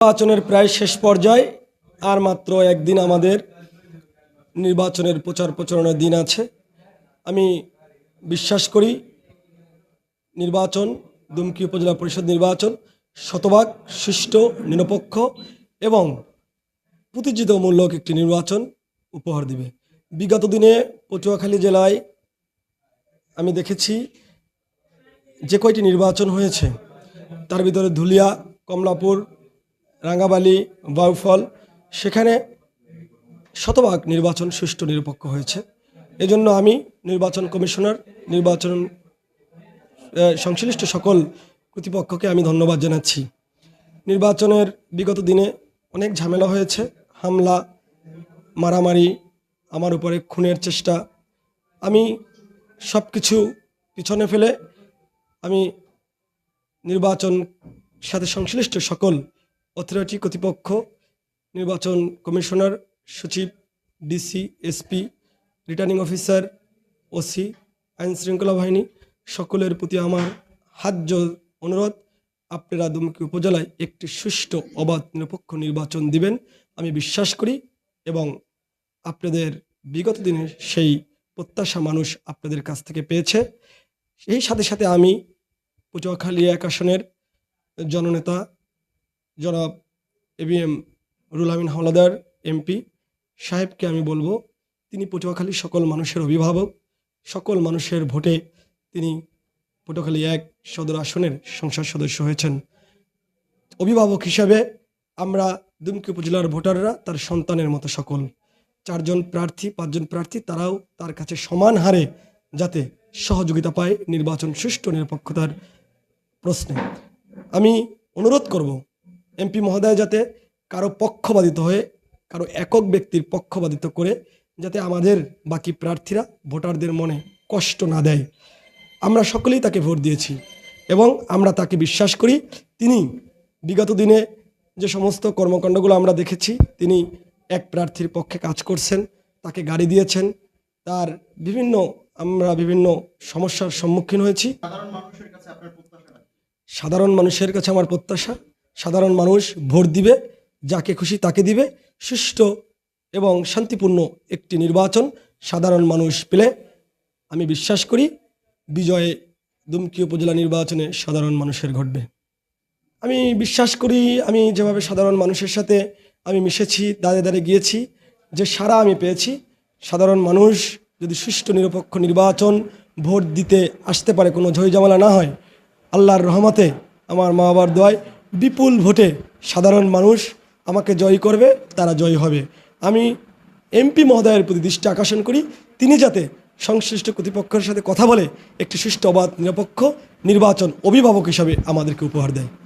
নির্বাচনের প্রায় শেষ পর্যায়ে আর মাত্র একদিন আমাদের নির্বাচনের প্রচার প্রচারণার দিন আছে। আমি বিশ্বাস করি নির্বাচন, দুমকি উপজেলা পরিষদ নির্বাচন শতভাগ সুষ্ঠু, নিরপেক্ষ এবং প্রতিযোগিতামূলক একটি নির্বাচন উপহার দিবে। বিগত দিনে পটুয়াখালী জেলায় আমি দেখেছি যে কয়টি নির্বাচন হয়েছে, তার ভিতরে ধুলিয়া, কমলাপুর রাঙ্গাবালি বাউফল, সেখানে শতভাগ নির্বাচন সুষ্ঠু নিরপেক্ষ হয়েছে। এজন্য আমি নির্বাচন কমিশনার, নির্বাচন সংশ্লিষ্ট সকল কর্তৃপক্ষকে আমি ধন্যবাদ জানাচ্ছি। নির্বাচনের বিগত দিনে অনেক ঝামেলা হয়েছে, হামলা, মারামারি, আমার উপরে খুনের চেষ্টা। আমি সব কিছু পিছনে ফেলে আমি নির্বাচন সাথে সংশ্লিষ্ট সকল অথরিটি কর্তৃপক্ষ, নির্বাচন কমিশনার সচিব, DC, SP, returning officer, OC, আইন শৃঙ্খলা বাহিনী, সকলের প্রতি আমার হাত অনুরোধ। আপনারা দুমকি উপজেলায় একটি সুষ্ঠু, অবাধ, নিরপেক্ষ নির্বাচন দিবেন, আমি বিশ্বাস করি এবং আপনাদের বিগত দিনে সেই প্রত্যাশা মানুষ আপনাদের কাছ থেকে পেয়েছে। এই সাথে সাথে আমি পটুয়াখালী এক আসনের জননেতা জনাব ABM rule Amin Howlader MP সাহেবকে আমি বলব, তিনি পটুয়াখালীর সকল মানুষের অভিভাবক, সকল মানুষের ভোটে তিনি পটুয়াখালী এক সদর আসনের সংসদ সদস্য হয়েছেন। অভিভাবক হিসাবে আমরা দুমকি উপজেলার ভোটাররা তার সন্তানের মতো সকল। চারজন প্রার্থী, পাঁচজন প্রার্থী, তারাও তার কাছে সমান হারে যাতে সহযোগিতা পায় নির্বাচন সুষ্ঠু নিরপেক্ষতার প্রশ্নে। আমি অনুরোধ করব এমপি মহোদয় যাতে কারও পক্ষবাদিত হয়ে কারও একক ব্যক্তির পক্ষবাদিত করে যাতে আমাদের বাকি প্রার্থীরা ভোটারদের মনে কষ্ট না দেয়। আমরা সকলেই তাকে ভোট দিয়েছি এবং আমরা তাকে বিশ্বাস করি। তিনি বিগত দিনে যে সমস্ত কর্মকাণ্ডগুলো আমরা দেখেছি তিনি এক প্রার্থীর পক্ষে কাজ করছেন তাকে গাড়ি দিয়েছেন তার বিভিন্ন আমরা বিভিন্ন সমস্যার সম্মুখীন হয়েছি। সাধারণ মানুষের কাছে আমার প্রত্যাশা সাধারণ মানুষ ভোট দিবে, যাকে খুশি তাকে দিবে। সুষ্ঠু এবং শান্তিপূর্ণ একটি নির্বাচন সাধারণ মানুষ পেলে, আমি বিশ্বাস করি বিজয়ে দুমকি উপজেলা নির্বাচনে সাধারণ মানুষের ঘটবে। আমি বিশ্বাস করি আমি যেভাবে সাধারণ মানুষের সাথে আমি মিশেছি, দাঁড়ে দাঁড়ে গিয়েছি, যে সারা আমি পেয়েছি, সাধারণ মানুষ যদি সুষ্ঠু, নিরপেক্ষ নির্বাচন, ভোট দিতে আসতে পারে, কোনো ঝইঝামেলা না হয়, আল্লাহর রহমতে আমার মা বাবার দোয়ায় বিপুল ভোটে সাধারণ মানুষ আমাকে জয় করবে, তারা জয় হবে। আমি এমপি মহোদয়ের প্রতি দৃষ্টি আকর্ষণ করি। তিনি যাতে সংশ্লিষ্ট কর্তৃপক্ষের সাথে কথা বলে একটি সুষ্ঠু অবাধ, নিরপেক্ষ নির্বাচন অভিভাবক হিসাবে আমাদেরকে উপহার দেয়।